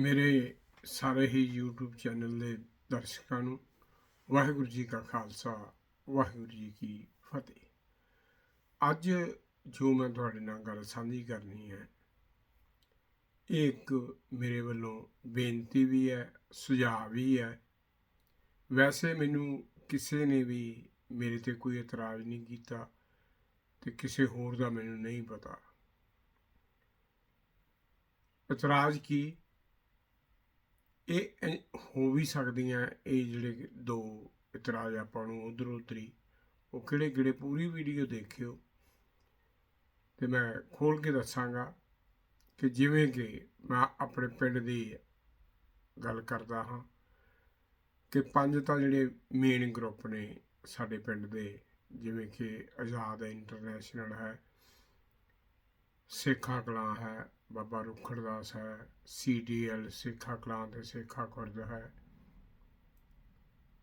ਮੇਰੇ ਸਾਰੇ ਹੀ YouTube channel ਦੇ ਦਰਸ਼ਕਾਂ ਨੂੰ ਵਾਹਿਗੁਰੂ ਜੀ ਕਾ ਖਾਲਸਾ, ਵਾਹਿਗੁਰੂ ਜੀ ਕੀ ਫਤਿਹ। ਅੱਜ ਜੋ ਮੈਂ ਤੁਹਾਡੇ ਨਾਲ ਗੱਲ ਸਾਂਝੀ ਕਰਨੀ ਹੈ, ਇਹ ਇੱਕ ਮੇਰੇ ਵੱਲੋਂ ਬੇਨਤੀ ਵੀ ਹੈ, ਸੁਝਾਅ ਵੀ ਹੈ। ਵੈਸੇ ਮੈਨੂੰ ਕਿਸੇ ਨੇ ਵੀ ਮੇਰੇ ਤੇ ਕੋਈ ਇਤਰਾਜ਼ ਨਹੀਂ ਕੀਤਾ ਤੇ ਕਿਸੇ ਹੋਰ ਦਾ ਮੈਨੂੰ ਨਹੀਂ ਪਤਾ। ਇਤਰਾਜ਼ ਕੀ? ਇਹ ਹੋ ਵੀ ਸਕਦੀਆਂ ਇਹ ਜਿਹੜੇ ਦੋ ਇਤਰਾਜ਼ ਆਪਾਂ ਨੂੰ ਉਧਰ ਉਧਰੀ, ਉਹ ਕਿਹੜੇ ਕਿਹੜੇ ਪੂਰੀ ਵੀਡੀਓ ਦੇਖਿਓ। ਤੇ ਮੈਂ ਖੋਲ ਕੇ ਦੱਸਾਂਗਾ ਕਿ ਜਿਵੇਂ ਕਿ ਮੈਂ ਆਪਣੇ ਪਿੰਡ ਦੀ ਗੱਲ ਕਰਦਾ ਹਾਂ ਕਿ ਪੰਜ ਤਾਂ ਜਿਹੜੇ ਮੇਨ ਗਰੁੱਪ ਨੇ ਸਾਡੇ ਪਿੰਡ ਦੇ, ਜਿਵੇਂ ਕਿ ਆਜ਼ਾਦ ਇੰਟਰਨੈਸ਼ਨਲ ਹੈ ਸੇਖਾ ਕਲਾਂ ਹੈ, ਬਾਬਾ ਰੁਖੜਦਾਸ ਹੈ ਸੀਡੀਐਲ ਸੇਖਾ ਕਲਾਂ ਤੇ ਸੇਖਾ ਖੁਰਦ ਹੈ।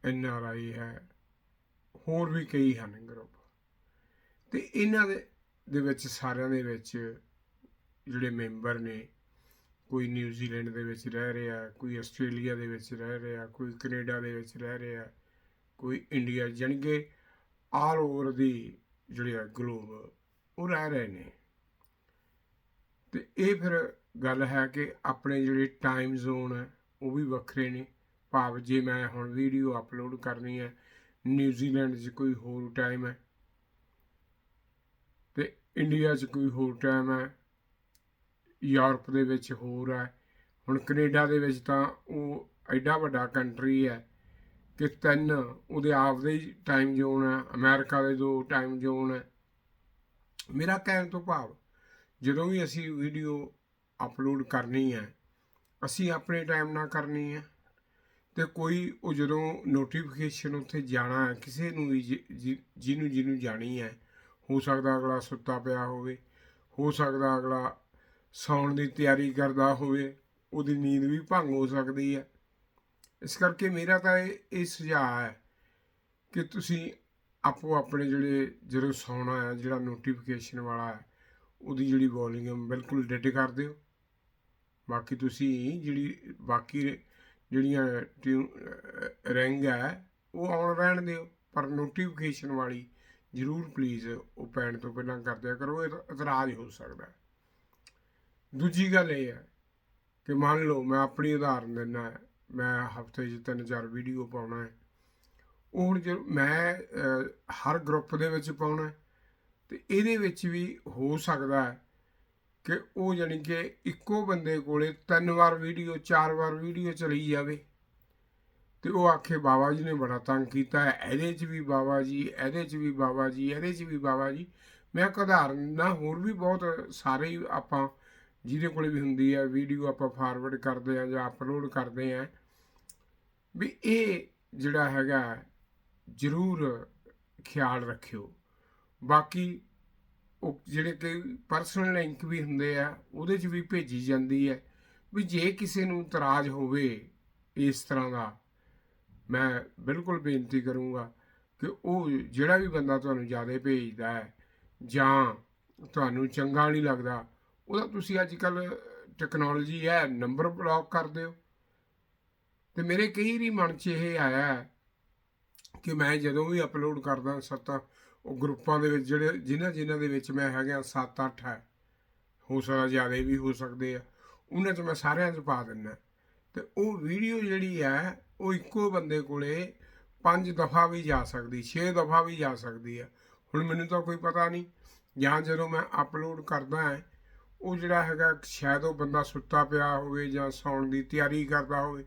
ਐਨਆਰਆਈ ਹੈ, ਹੋਰ ਵੀ ਕਈ ਹਨ ਗਰੁੱਪ। ਤੇ ਇਹਨਾਂ ਦੇ ਦੇ ਵਿੱਚ ਸਾਰਿਆਂ ਦੇ ਵਿੱਚ ਜਿਹੜੇ ਮੈਂਬਰ ਨੇ, ਕੋਈ ਨਿਊਜ਼ੀਲੈਂਡ ਦੇ ਵਿੱਚ ਰਹਿ ਰਿਹਾ, ਕੋਈ ਆਸਟ੍ਰੇਲੀਆ ਦੇ ਵਿੱਚ ਰਹਿ ਰਿਹਾ, ਕੋਈ ਕੈਨੇਡਾ ਦੇ ਵਿੱਚ ਰਹਿ ਰਿਹਾ, ਕੋਈ ਇੰਡੀਆ, ਜਾਣੀ ਕਿ ਆਲ ਓਵਰ ਦੀ ਜਿਹੜੇ ਹੈ ਗਲੋਬ, ਉਹ ਰਹਿ ਰਹੇ ਨੇ। ਤੇ ਇਹ ਫਿਰ ਗੱਲ ਹੈ ਕਿ ਆਪਣੇ ਜਿਹੜੇ ਟਾਈਮ ਜ਼ੋਨ ਹੈ, ਉਹ ਵੀ ਵੱਖਰੇ ਨੇ। ਭਾਵ ਜੇ ਮੈਂ ਹੁਣ ਵੀਡੀਓ ਅਪਲੋਡ ਕਰਨੀ ਹੈ ਨਿਊਜ਼ੀਲੈਂਡ 'ਚ ਕੋਈ ਹੋਰ ਟਾਈਮ ਹੈ ਤੇ ਇੰਡੀਆ 'ਚ ਕੋਈ ਹੋਰ ਟਾਈਮ ਹੈ ਯੂਰਪ ਦੇ ਵਿੱਚ ਹੋਰ ਹੈ, ਹੁਣ ਕੈਨੇਡਾ ਦੇ ਵਿੱਚ ਤਾਂ ਉਹ ਐਡਾ ਵੱਡਾ ਕੰਟਰੀ ਹੈ ਕਿ ਤਿੰਨ ਉਹਦੇ ਆਪਦੇ ਟਾਈਮ ਜ਼ੋਨ ਹੈ ਅਮਰੀਕਾ ਦੇ ਦੋ ਟਾਈਮ ਜ਼ੋਨ ਹੈ। ਮੇਰਾ ਕਹਿਣ ਤੋਂ ਭਾਵ ਜਦੋਂ ਵੀ ਅਸੀਂ ਵੀਡੀਓ ਅਪਲੋਡ ਕਰਨੀ ਹੈ, ਅਸੀਂ ਆਪਣੇ ਟਾਈਮ ਨਾਲ ਕਰਨੀ ਹੈ ਤੇ ਕੋਈ ਉਹ ਜਦੋਂ ਨੋਟੀਫਿਕੇਸ਼ਨ ਉੱਥੇ ਜਾਣਾ ਹੈ, ਕਿਸੇ ਨੂੰ ਵੀ ਜਿ- ਜਿ- ਜਿਹਨੂੰ ਜਿਹਨੂੰ ਜਾਣੀ ਹੈ, ਹੋ ਸਕਦਾ ਅਗਲਾ ਸੁੱਤਾ ਪਿਆ ਹੋਵੇ, ਹੋ ਸਕਦਾ ਅਗਲਾ ਸੌਣ ਦੀ ਤਿਆਰੀ ਕਰਦਾ ਹੋਵੇ, ਉਹਦੀ ਨੀਂਦ ਵੀ ਭੰਗ ਹੋ ਸਕਦੀ ਹੈ। ਇਸ ਕਰਕੇ ਮੇਰਾ ਤਾਂ ਇਹ ਸੁਝਾਅ ਹੈ ਕਿ ਤੁਸੀਂ ਆਪੋ ਆਪਣੇ ਜਿਹੜੇ, ਜਦੋਂ ਸੌਣਾ ਹੈ, ਜਿਹੜਾ ਨੋਟੀਫਿਕੇਸ਼ਨ ਵਾਲਾ ਹੈ ਉਹਦੀ ਜਿਹੜੀ ਵੋਲੀਅਮ ਬਿਲਕੁਲ ਡਿਡ ਕਰ ਦਿਓ। ਬਾਕੀ ਤੁਸੀਂ ਜਿਹੜੀ ਬਾਕੀ ਜਿਹੜੀਆਂ ਰਿੰਗ ਹੈ, ਉਹ ਆਉਣ ਰਹਿਣ ਦਿਓ। ਪਰ ਨੋਟੀਫਿਕੇਸ਼ਨ ਵਾਲੀ ਜ਼ਰੂਰ ਪਲੀਜ਼ ਉਹ ਪੈਣ ਤੋਂ ਪਹਿਲਾਂ ਕਰ ਦਿਆ ਕਰੋ। ਇਹ ਇਤਰਾਜ਼ ਹੋ ਸਕਦਾ ਹੈ। ਦੂਜੀ ਗੱਲ ਇਹ ਹੈ ਕਿ ਮੰਨ ਲਓ ਮੈਂ ਆਪਣੀ ਉਦਾਹਰਨ ਦਿੰਦਾ ਮੈਂ ਹਫ਼ਤੇ 'ਚ ਤਿੰਨ ਚਾਰ ਵੀਡੀਓ ਪਾਉਣਾ ਹੈ। ਉਹ ਹੁਣ ਜੇ ਮੈਂ ਹਰ ਗਰੁੱਪ ਦੇ ਵਿੱਚ ਪਾਉਣਾ ਹੈ ਤੇ ਇਹਦੇ ਵਿੱਚ ਵੀ ਹੋ ਸਕਦਾ ਹੈ ਕਿ ਉਹ ਜਾਣੀ ਕਿ ਇੱਕੋ ਬੰਦੇ ਕੋਲੇ ਤਿੰਨ ਵਾਰ ਵੀਡੀਓ, ਚਾਰ ਵਾਰ ਵੀਡੀਓ ਚਲੀ ਜਾਵੇ। ਤੇ ਉਹ ਆਖੇ, ਬਾਬਾ ਜੀ ਨੇ ਬੜਾ ਤੰਗ ਕੀਤਾ ਹੈ। ਇਹਦੇ 'ਚ ਵੀ ਬਾਬਾ ਜੀ, ਇਹਦੇ 'ਚ ਵੀ ਬਾਬਾ ਜੀ, ਇਹਦੇ 'ਚ ਵੀ ਬਾਬਾ ਜੀ। ਮੈਂ ਇੱਕ ਉਦਾਹਰਨ ਨਾ ਹੋਰ ਵੀ ਬਹੁਤ ਸਾਰੇ ਹੀ ਆਪਾਂ ਜਿਹਦੇ ਕੋਲੇ ਵੀ ਹੁੰਦੀ ਹੈ, ਵੀਡੀਓ ਆਪਾਂ ਫਾਰਵਰਡ ਕਰਦੇ ਆ ਜਾਂ ਅਪਲੋਡ ਕਰਦੇ ਆ ਵੀ ਇਹ ਜਿਹੜਾ ਹੈਗਾ, ਜ਼ਰੂਰ ਖਿਆਲ ਰੱਖਿਓ। ਬਾਕੀ ਉਹ ਜਿਹੜੇ ਕਿ ਪਰਸਨਲ ਲਿੰਕ ਵੀ ਹੁੰਦੇ ਆ, ਉਹਦੇ 'ਚ ਵੀ ਭੇਜੀ ਜਾਂਦੀ ਹੈ ਵੀ ਜੇ ਕਿਸੇ ਨੂੰ ਇਤਰਾਜ਼ ਹੋਵੇ ਇਸ ਤਰ੍ਹਾਂ ਦਾ, ਮੈਂ ਬਿਲਕੁਲ ਬੇਨਤੀ ਕਰੂੰਗਾ ਕਿ ਉਹ ਜਿਹੜਾ ਵੀ ਬੰਦਾ ਤੁਹਾਨੂੰ ਜ਼ਿਆਦਾ ਭੇਜਦਾ ਹੈ ਜਾਂ ਤੁਹਾਨੂੰ ਚੰਗਾ ਨਹੀਂ ਲੱਗਦਾ, ਉਹਦਾ ਤੁਸੀਂ ਅੱਜ ਕੱਲ ਟੈਕਨੋਲੋਜੀ ਹੈ ਨੰਬਰ ਬਲੌਕ ਕਰ ਦਿਓ। ਤੇ ਮੇਰੇ ਕਈ ਵਾਰੀ ਮਨ 'ਚ ਇਹ ਆਇਆ ਕਿ ਮੈਂ ਜਦੋਂ ਵੀ ਅਪਲੋਡ ਕਰਦਾ ਸੱਤਾ ਉਹ ਗਰੁੱਪਾਂ ਦੇ ਵਿੱਚ ਜਿਹੜੇ ਜਿਨ੍ਹਾਂ ਜਿਨ੍ਹਾਂ ਦੇ ਵਿੱਚ ਮੈਂ ਹੈਗਾ 7-8 ਹੈ। ਹੋ ਸਕਦਾ ਜ਼ਿਆਦਾ ਵੀ ਹੋ ਸਕਦੇ ਆ। ਉਹਨਾਂ 'ਚ ਮੈਂ ਸਾਰਿਆਂ 'ਚ ਪਾ ਦਿੰਦਾ ਤੇ ਉਹ ਵੀਡੀਓ ਜਿਹੜੀ ਹੈ, ਉਹ ਇੱਕੋ ਬੰਦੇ ਕੋਲੇ ਪੰਜ ਦਫਾ ਵੀ ਜਾ ਸਕਦੀ 6 ਦਫਾ ਵੀ ਜਾ ਸਕਦੀ ਹੈ ਹੁਣ ਮੈਨੂੰ ਤਾਂ ਕੋਈ ਪਤਾ ਨਹੀਂ। ਜਾਂ ਜਦੋਂ ਮੈਂ ਅਪਲੋਡ ਕਰਦਾ ਹੈ, ਉਹ ਜਿਹੜਾ ਹੈਗਾ, ਸ਼ਾਇਦ ਉਹ ਬੰਦਾ ਸੁੱਤਾ ਪਿਆ ਹੋਵੇ ਜਾਂ ਸੌਣ ਦੀ ਤਿਆਰੀ ਕਰਦਾ ਹੋਵੇ,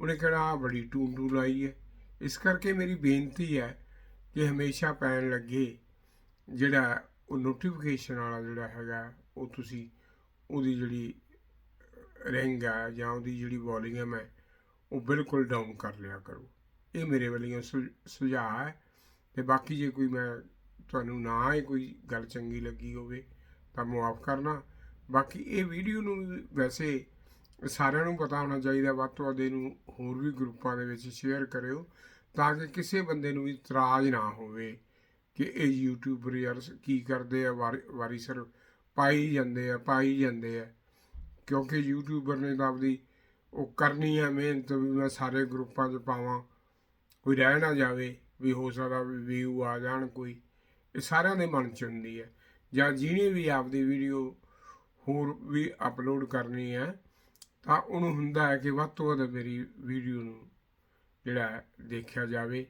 ਉਹਨੇ ਕਿਹੜਾ ਆਹ ਬੜੀ ਟੂੰ ਟੂ ਲਾਈ ਹੈ। ਇਸ ਕਰਕੇ ਮੇਰੀ ਬੇਨਤੀ ਹੈ ਕਿ ਹਮੇਸ਼ਾ ਪੈਣ ਲੱਗੇ ਜਿਹੜਾ ਉਹ ਨੋਟੀਫਿਕੇਸ਼ਨ ਵਾਲਾ ਜਿਹੜਾ ਹੈਗਾ, ਉਹ ਤੁਸੀਂ ਉਹਦੀ ਜਿਹੜੀ ਰਿੰਗ ਹੈ ਜਾਂ ਉਹਦੀ ਜਿਹੜੀ ਵੋਲੀਅਮ ਹੈ, ਉਹ ਬਿਲਕੁਲ ਡਾਊਨ ਕਰ ਲਿਆ ਕਰੋ। ਇਹ ਮੇਰੇ ਵੱਲੋਂ ਸੁਝਾਅ ਹੈ ਤੇ ਬਾਕੀ ਜੇ ਕੋਈ ਮੈਂ ਤੁਹਾਨੂੰ ਨਾ ਹੀ ਕੋਈ ਗੱਲ ਚੰਗੀ ਲੱਗੀ ਹੋਵੇ ਤਾਂ ਮੁਆਫ ਕਰਨਾ। ਬਾਕੀ ਇਹ ਵੀਡੀਓ ਨੂੰ ਵੀ ਵੈਸੇ ਸਾਰਿਆਂ ਨੂੰ ਪਤਾ ਹੋਣਾ ਚਾਹੀਦਾ, ਵੱਧ ਤੋਂ ਵੱਧ ਇਹਨੂੰ ਹੋਰ ਵੀ ਗਰੁੱਪਾਂ ਦੇ ਵਿੱਚ ਸ਼ੇਅਰ ਕਰਿਓ। ਤਾਂ ਕਿ ਕਿਸੇ ਬੰਦੇ ਨੂੰ ਵੀ ਇਤਰਾਜ਼ ਨਾ ਹੋਵੇ ਕਿ ਇਹ ਯੂਟਿਊਬਰ ਯਾਰ ਕੀ ਕਰਦੇ ਆ, ਵਾਰੀ ਵਾਰੀ ਸਰ ਪਾਈ ਜਾਂਦੇ ਆ, ਪਾਈ ਜਾਂਦੇ ਆ। ਕਿਉਂਕਿ ਯੂਟਿਊਬਰ ਨੇ ਤਾਂ ਆਪਦੀ ਉਹ ਕਰਨੀ ਹੈ ਮਿਹਨਤ ਵੀ ਮੈਂ ਸਾਰੇ ਗਰੁੱਪਾਂ 'ਚ ਪਾਵਾਂ, ਕੋਈ ਰਹਿ ਨਾ ਜਾਵੇ, ਵੀ ਹੋ ਸਕਦਾ ਵੀ ਵਿਊ ਆ ਜਾਣ ਕੋਈ। ਇਹ ਸਾਰਿਆਂ ਦੇ ਮਨ 'ਚ ਹੁੰਦੀ ਹੈ ਜਾਂ ਜਿਹਨੇ ਵੀ ਆਪਦੀ ਵੀਡੀਓ ਹੋਰ ਵੀ ਅਪਲੋਡ ਕਰਨੀ ਹੈ ਤਾਂ ਉਹਨੂੰ ਹੁੰਦਾ ਹੈ ਕਿ ਵੱਧ ਤੋਂ ਵੱਧ ਮੇਰੀ ਵੀਡੀਓ ਨੂੰ ਜਿਹੜਾ ਦੇਖਿਆ ਜਾਵੇ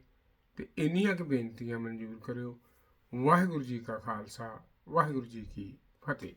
ਤੇ ਇੰਨੀਆਂ ਕੁ ਬੇਨਤੀਆਂ ਮਨਜ਼ੂਰ ਕਰਿਓ। ਵਾਹਿਗੁਰੂ ਜੀ ਕਾ ਖਾਲਸਾ, ਵਾਹਿਗੁਰੂ ਜੀ ਕੀ ਫਤਿਹ।